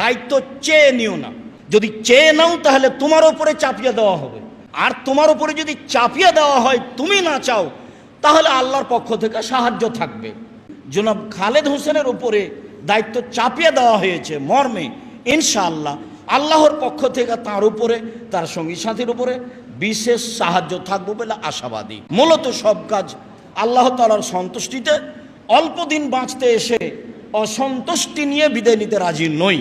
দায়িত্ব চেয়ে নিও না। যদি চেয়ে নাও, তাহলে তোমার ওপরে চাপিয়ে দেওয়া হবে। আর তোমার উপরে যদি চাপিয়ে দেওয়া হয়, তুমি না চাও, তাহলে আল্লাহর পক্ষ থেকে সাহায্য থাকবে। জনাব খালেদ হোসেনের উপরে দায়িত্ব চাপিয়ে দেওয়া হয়েছে মর্মে, ইনশাআল্লাহ। আল্লাহর পক্ষ থেকে তার উপরে, তার সঙ্গী সাথীর উপরে বিশেষ সাহায্য থাকবে বলে আশাবাদী। মূলত সব কাজ আল্লাহ তালার সন্তুষ্টিতে, অল্প দিন বাঁচতে এসে অসন্তুষ্টি নিয়ে বিদায় নিতে রাজি নই।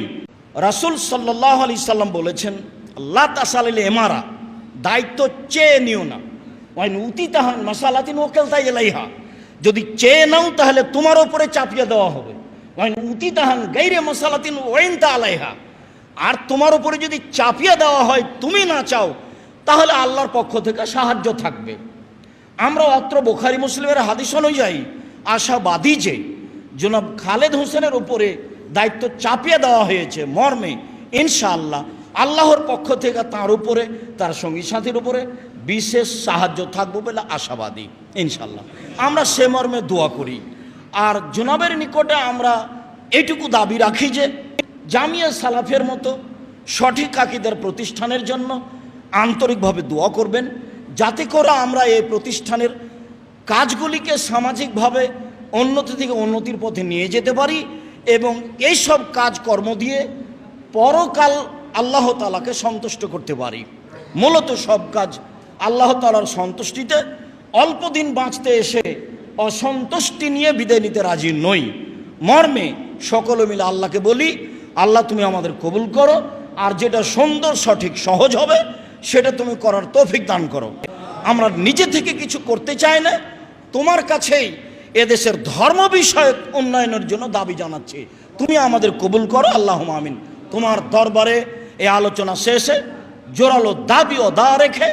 রাসুল সাল্লাহ আলি সাল্লাম বলেছেন আল্লাহ এমারা দায়িত্ব চেয়ে নিও না। ওয়াইন উতি তাহান মাসালাতিন ওকেল এলাইহা যদি চেয়ে নাও তাহলে তোমার ওপরে চাপিয়ে দেওয়া হবে। ওয়াইন উতি তাহান গাইরে মশালাতিন ওয়াইন তা আলাইহা আর তোমার উপরে যদি চাপিয়ে দেওয়া হয় তুমি না চাও, তাহলে আল্লাহর পক্ষ থেকে সাহায্য থাকবে। আমরা অত্র বোখারি মুসলিমের হাদিস অনুযায়ী আশাবাদী যে, জনাব খালেদ হোসেনের উপরে দায়িত্ব চাপিয়ে দেওয়া হয়েছে মর্মে, ইনশাআল্লাহ। আল্লাহর পক্ষ থেকে তার উপরে, তার সঙ্গী সাথীর উপরে বিশেষ সাহায্য থাকবে বলে আশাবাদী ইনশাল্লাহ আমরা সে মর্মে দোয়া করি। আর জনাবের নিকটে আমরা এইটুকু দাবি রাখি যে, জামিয়া সালাফের মতো সঠিক আকিদের প্রতিষ্ঠানের জন্য আন্তরিকভাবে দোয়া করবেন, যাতে করে আমরা এই প্রতিষ্ঠানের কাজগুলিকে সামাজিকভাবে উন্নতি থেকে উন্নতির পথে নিয়ে যেতে পারি এবং এই সব কাজকর্ম দিয়ে পরকাল আল্লাহ তালাকে সন্তুষ্ট করতে পারি। মূলত সব কাজ আল্লাহ তালার সন্তুষ্টিতে। অল্প দিন বাঁচতে এসে অসন্তুষ্টি নিয়ে বিদায় নিতে রাজি নই। মর্মে সকলে মিলে আল্লাহকে বলি, আল্লাহ, তুমি আমাদের কবুল করো, আর যেটা সুন্দর, সঠিক, সহজ হবে, সেটা তুমি করার তৌফিক দান করো। আমরা নিজে থেকে কিছু করতে চাই না। তোমার কাছেই এদেশের ধর্ম বিষয়ক উন্নয়নের জন্য দাবি জানাচ্ছি। তুমি আমাদের কবুল করো আল্লাহ আমিন। তোমার দরবারে এ আলোচনা শেষে জোরালো দাবি ও দা রেখে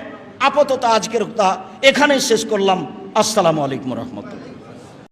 আপাতত আজকের তা এখানেই শেষ করলাম। আসসালামু আলাইকুম রহমতুল্লাহ।